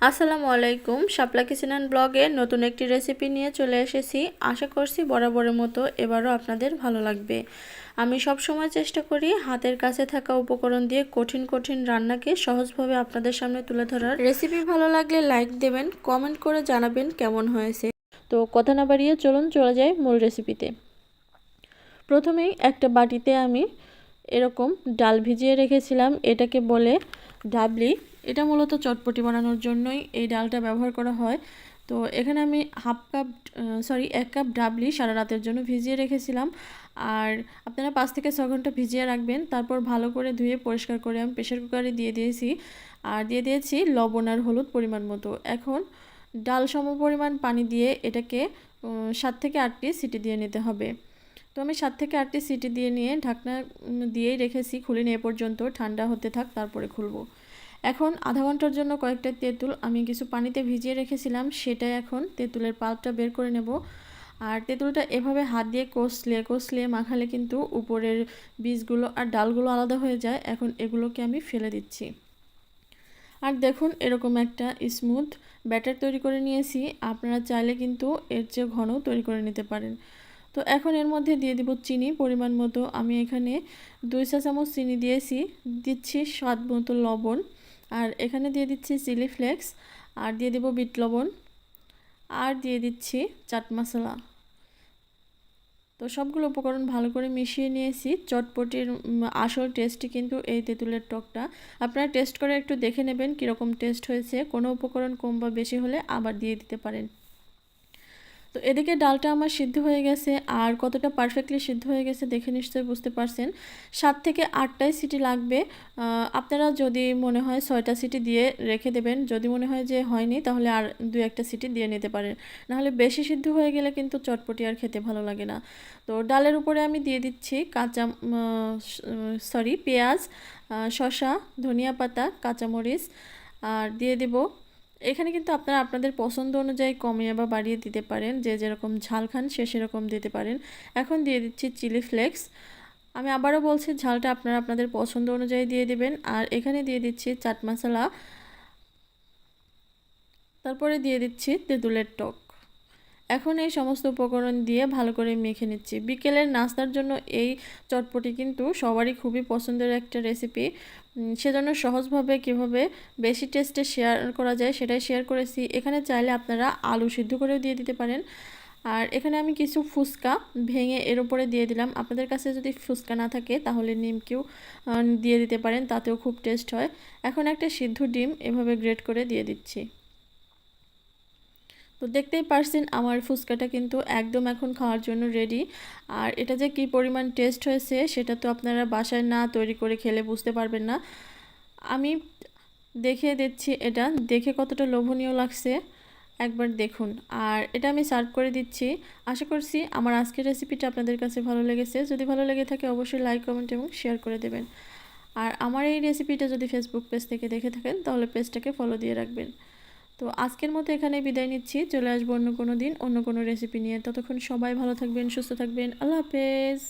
আসসালামু আলাইকুম। শাপলা কিচেন ব্লগে নতুন একটি রেসিপি নিয়ে চলে এসেছি। আশা করছি বরাবরের মতো এবারও আপনাদের ভালো লাগবে। আমি সব সময় চেষ্টা করি হাতের কাছে থাকা উপকরণ দিয়ে কঠিন কঠিন রান্নাকে সহজভাবে আপনাদের সামনে তুলে ধরার। রেসিপি ভালো লাগলে লাইক দেবেন কমেন্ট করে জানাবেন কেমন হয়েছে। তো কথা না বাড়িয়ে চলুন, চলে যাই মূল রেসিপিতে প্রথমেই একটা বাটিতে আমি এরকম ডাল ভিজিয়ে রেখেছিলাম। এটাকে বলে ডাবলি। এটা মূলত চটপটি বানানোর জন্যই এই ডালটা ব্যবহার করা হয়। তো এখানে আমি হাফ কাপ সরি এক কাপ ডাবলি সারা রাতের জন্য ভিজিয়ে রেখেছিলাম। আর আপনারা পাঁচ থেকে ছ ঘণ্টা ভিজিয়ে রাখবেন। তারপর ভালো করে ধুয়ে পরিষ্কার করে আমি প্রেশার কুকারে দিয়ে দিয়েছি। আর দিয়ে দিয়েছি লবণ আর হলুদ পরিমাণ মতো। এখন ডাল সম পরিমাণ পানি দিয়ে এটাকে সাত থেকে আটটি সিটি দিয়ে নিতে হবে। তো আমি সাত থেকে আটটি সিটি দিয়ে নিয়ে ঢাকনা দিয়েই রেখেছি। খুলে নিয়ে পর্যন্ত। ঠান্ডা হতে থাক, তারপরে খুলবো। এখন আধা ঘণ্টার জন্য কয়েকটা তেঁতুল আমি কিছু পানিতে ভিজিয়ে রেখেছিলাম। সেটাই এখন তেঁতুলের পাল্পটা বের করে নেব। আর তেঁতুলটা এভাবে হাত দিয়ে কষলে কষলে মাখালে কিন্তু উপরের বীজগুলো আর ডালগুলো আলাদা হয়ে যায়। এখন এগুলোকে আমি ফেলে দিচ্ছি। আর দেখুন, এরকম একটা স্মুথ ব্যাটার তৈরি করে নিয়েছি। আপনারা চাইলে কিন্তু এর চেয়ে ঘন তৈরি করে নিতে পারেন। তো এখন এর মধ্যে দিয়ে দিব চিনি পরিমাণ মতো। আমি এখানে দুই চা চামচ চিনি দিয়েছি, দিচ্ছি স্বাদ মতো লবণ। আর এখানে দিয়ে দিচ্ছি চিলি ফ্লেক্স, আর দিয়ে দেবো বিট লবণ, আর দিয়ে দিচ্ছি চাট মশলা। তো সবগুলো উপকরণ ভালো করে মিশিয়ে নিয়েছি। চটপটির আসল টেস্টই কিন্তু এই তেঁতুলের টকটা। আপনারা টেস্ট করে একটু দেখে নেবেন কীরকম টেস্ট হয়েছে। কোনো উপকরণ কম বা বেশি হলে আবার দিয়ে দিতে পারেন। তো এদিকে ডালটা আমার সিদ্ধ হয়ে গেছে আর কতটা পারফেক্টলি সিদ্ধ হয়ে গেছে দেখে নিশ্চয়ই বুঝতে পারছেন। সাত থেকে আটটাই সিটি লাগবে। আপনারা যদি মনে হয় ছয়টা সিটি দিয়ে রেখে দেবেন, যদি মনে হয় যে হয়নি তাহলে আর দু একটা সিটি দিয়ে নিতে পারেন। নাহলে বেশি সিদ্ধ হয়ে গেলে কিন্তু চটপটি আর খেতে ভালো লাগে না। তো ডালের উপরে আমি দিয়ে দিচ্ছি কাঁচা সরি পেঁয়াজ শশা ধনিয়া পাতা, কাঁচামরিচ, আর দিয়ে দেবো এখানে কিন্তু আপনারা আপনাদের পছন্দ অনুযায়ী কমিয়ে বা বাড়িয়ে দিতে পারেন। যে যেরকম ঝাল খান, সে সেরকম দিতে পারেন। এখন দিয়ে দিচ্ছি চিলি ফ্লেক্স। আমি আবারও বলছি, ঝালটা আপনারা আপনাদের পছন্দ অনুযায়ী দিয়ে দেবেন। আর এখানে দিয়ে দিচ্ছি চাট মশলা। তারপরে দিয়ে দিচ্ছি তেঁতুলের টক। এখন এই সমস্ত উপকরণ দিয়ে ভালো করে মেখে নিচ্ছি। বিকেলের নাস্তার জন্য এই চটপটি কিন্তু সবারই খুবই পছন্দের একটা রেসিপি সেজন্য সহজভাবে কীভাবে বেশি টেস্টে শেয়ার করা যায় সেটাই শেয়ার করেছি। এখানে চাইলে আপনারা আলু সিদ্ধ করেও দিয়ে দিতে পারেন। আর এখানে আমি কিছু ফুচকা ভেঙে এর উপরে দিয়ে দিলাম। আপনাদের কাছে যদি ফুচকা না থাকে তাহলে নিমকেও দিয়ে দিতে পারেন, তাতেও খুব টেস্ট হয়। এখন একটা সিদ্ধ ডিম এভাবে গ্রেট করে দিয়ে দিচ্ছি। তো দেখতেই পারছেন আমার ফুচকাটা কিন্তু একদম এখন খাওয়ার জন্য রেডি আর এটা যে কি পরিমাণ টেস্ট হয়েছে, সেটা তো আপনারা বাসায় না তৈরি করে খেলে বুঝতে পারবেন না। আমি দেখে দিচ্ছি এটা, দেখে কতটা লোভনীয় লাগছে। একবার দেখুন। আর এটা আমি সার্ভ করে দিচ্ছি। আশা করছি আমার আজকের রেসিপিটা আপনাদের কাছে ভালো লেগেছে। যদি ভালো লেগে থাকে অবশ্যই লাইক কমেন্ট এবং শেয়ার করে দেবেন। আর আমার এই রেসিপিটা যদি ফেসবুক পেজ থেকে দেখে থাকেন, তাহলে পেজটাকে ফলো দিয়ে রাখবেন। তো আজকের মতো এখানে বিদায় নিচ্ছি। চলে আসব অন্য কোনো দিন, অন্য কোনো রেসিপি নিয়ে। ততক্ষণ সবাই ভালো থাকবেন, সুস্থ থাকবেন। আল্লাহ হাফেজ।